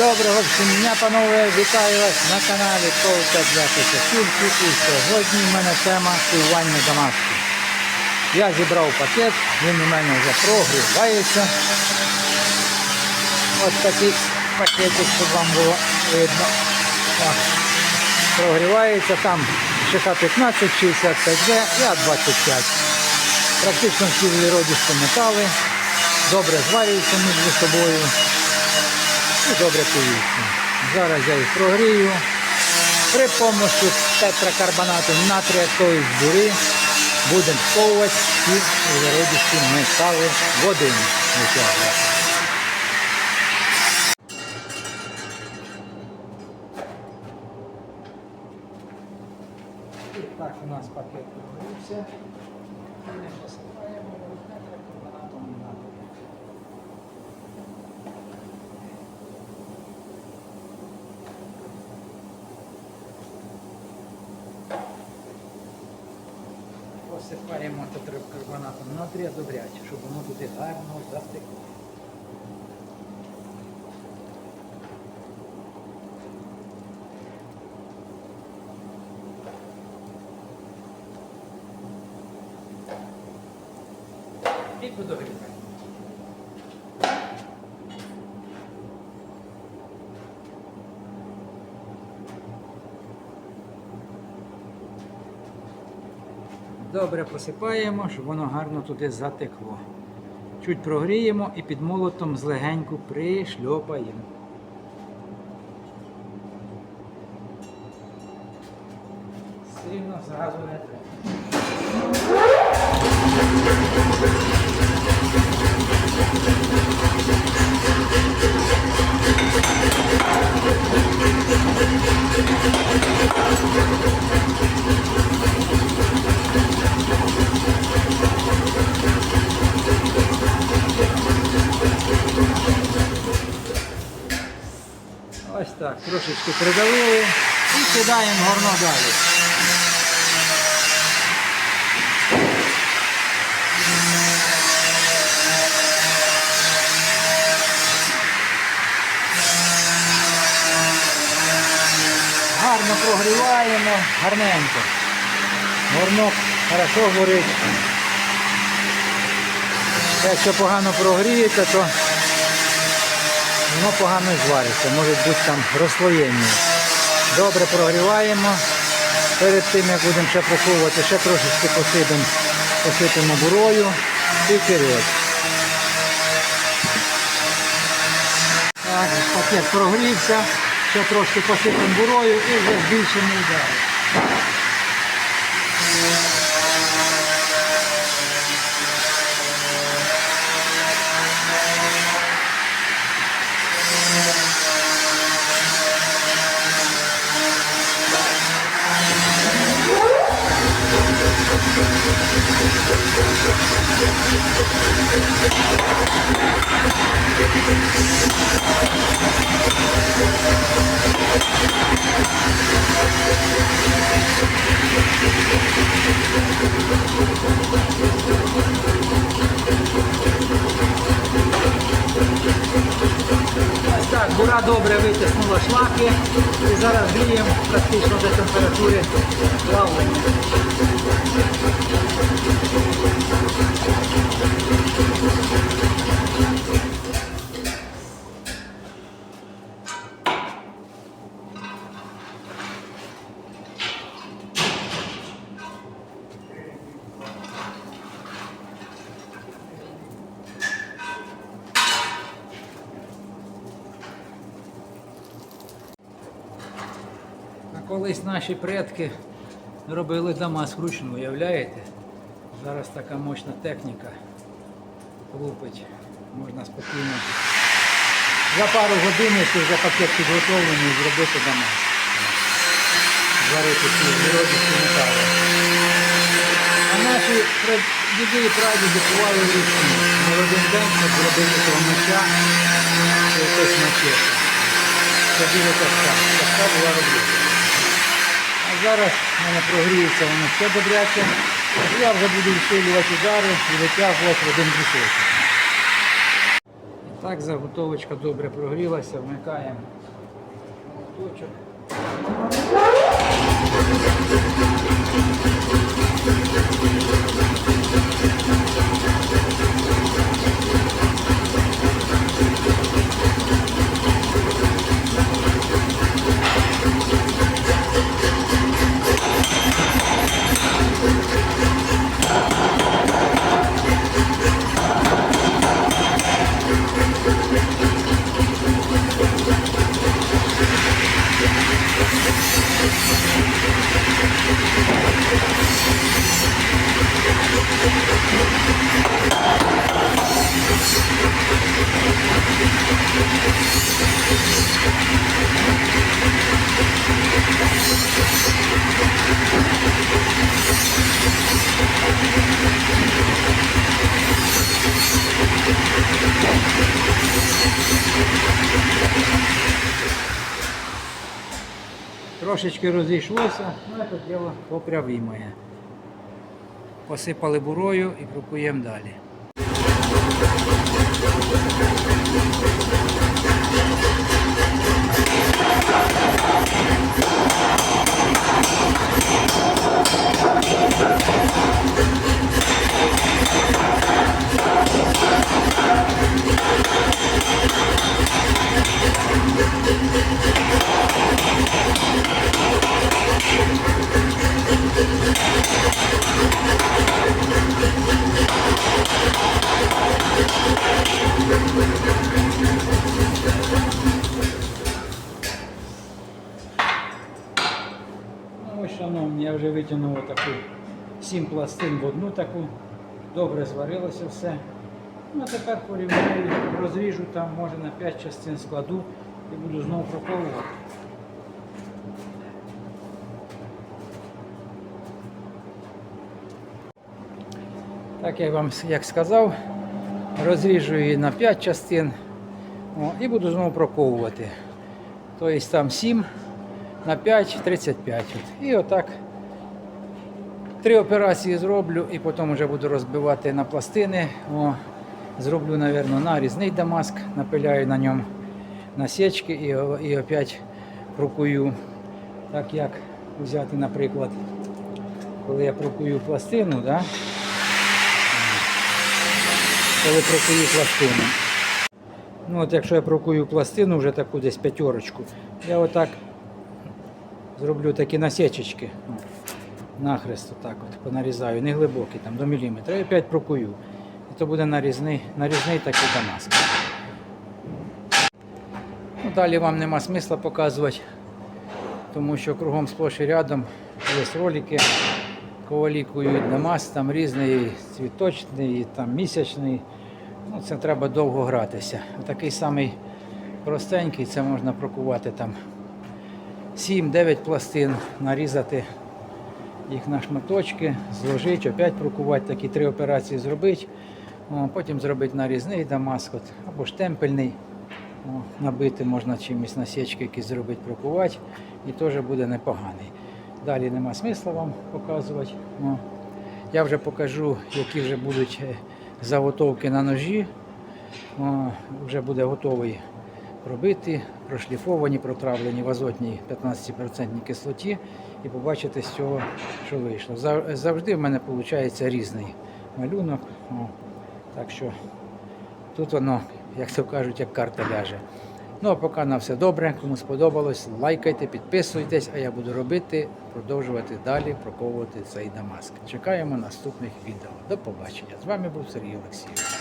Доброго дня, панове, вітаю вас на каналі Ковка для Печаківки. І сьогодні в мене тема пивання Дамаску. Я зібрав пакет, він у мене вже прогрівається. Ось такий пакетик, щоб вам було видно. Так. Прогрівається там ШК-15, 65D і А25. Практично всі вуглеродісті метали. Добре зварюються між собою і добре повітря. Зараз я їх прогрію. При помощі тетракарбонату натрія тої збури будемо сковувати ці вуглеродісті метали в один витягувати. І так у нас пакет прогрівся. Посипаємо тетракарбонатом натрія добряче, щоб воно туди гарно застикло. І подогріваємо. Добре посипаємо, щоб воно гарно туди затекло. Чуть прогріємо і під молотом злегеньку пришльопаємо. Сильно зразу не треба. Трошечки придавили і кидаємо горно далі. Гарно прогріваємо, гарненько. Горнок хорошо горить. Якщо погано прогріється, то воно погано звариться, може бути там розслоєння. Добре прогріваємо. Перед тим як будемо ще проковувати, ще трошечки посипемо, посипемо бурою і вперед. Так, пакет прогрівся, ще трошки посипемо бурою і вже збільшимо удар. Так, бура добре витиснула шлаки і зараз гріємо практично до температури плавлення. Колись наші предки робили Дамаск вручну, уявляєте? Зараз така мощна техніка лупить. Можна спокійно за пару годин, якщо вже пакет підготовлений, зробити Дамаск. Зварити ці виродні метали. А наші діди і прадіди кували вручну. Не в один день щоб зробити того меча, чи якось мачете. Це дуже тяжка. Тяжка була робота. Зараз в мене прогріється воно ще добряче. Я вже буду відсилювати удари і витягувати в один кусочок. Так, заготовочка добре прогрілася, вмикаємо моточок. Трошечки розійшлося, ну це діло поправимое. Посипали бурою і крокуємо далі. Витягнув таку сім пластин в одну таку. Добре зварилося все. Ну а тепер порівняю, розріжу там, може на 5 частин складу і буду знову проковувати. Так я вам як сказав, розріжу її на 5 частин о, і буду знову проковувати. Тобто там 7 на 5, 35. І отак три операції зроблю і потім вже буду розбивати на пластини. О, зроблю, мабуть, нарізний дамаск, напиляю на ньому насічки і, і опять прокую. Так як взяти, наприклад, коли я прокую пластину, да? коли прокую пластину. Ну от якщо я прокую пластину, вже таку десь п'ятерочку, я отак зроблю такі насічечки. Нахрест отак от понарізаю, не глибокі, там до міліметра. І опять прокую. І то буде нарізний, нарізний такий дамаск. Ну, далі вам нема смисла показувати, тому що кругом сплош і рядом є ролики, ковалікують дамас, там різний цвіточний, там місячний. Ну, це треба довго гратися. Такий самий простенький, це можна прокувати там 7-9 пластин, нарізати їх на шматочки, зложити, опять прокувати, такі три операції зробити. Потім зробити нарізний дамаск от, або штемпельний. Набити можна чимось насічки якісь зробити, прокувати, і теж буде непоганий. Далі нема смисла вам показувати. Я вже покажу, які вже будуть е, заготовки на ножі. Вже буде готовий пробити, прошліфовані, протравлені в азотній 15% кислоті і побачите з цього, що вийшло. Завжди в мене виходить різний малюнок. Так що тут воно, як то кажуть, як карта ляже. Ну а поки на все добре. Кому сподобалось, лайкайте, підписуйтесь, а я буду робити, продовжувати далі проковувати цей дамаск. Чекаємо наступних відео. До побачення. З вами був Сергій Олексійович.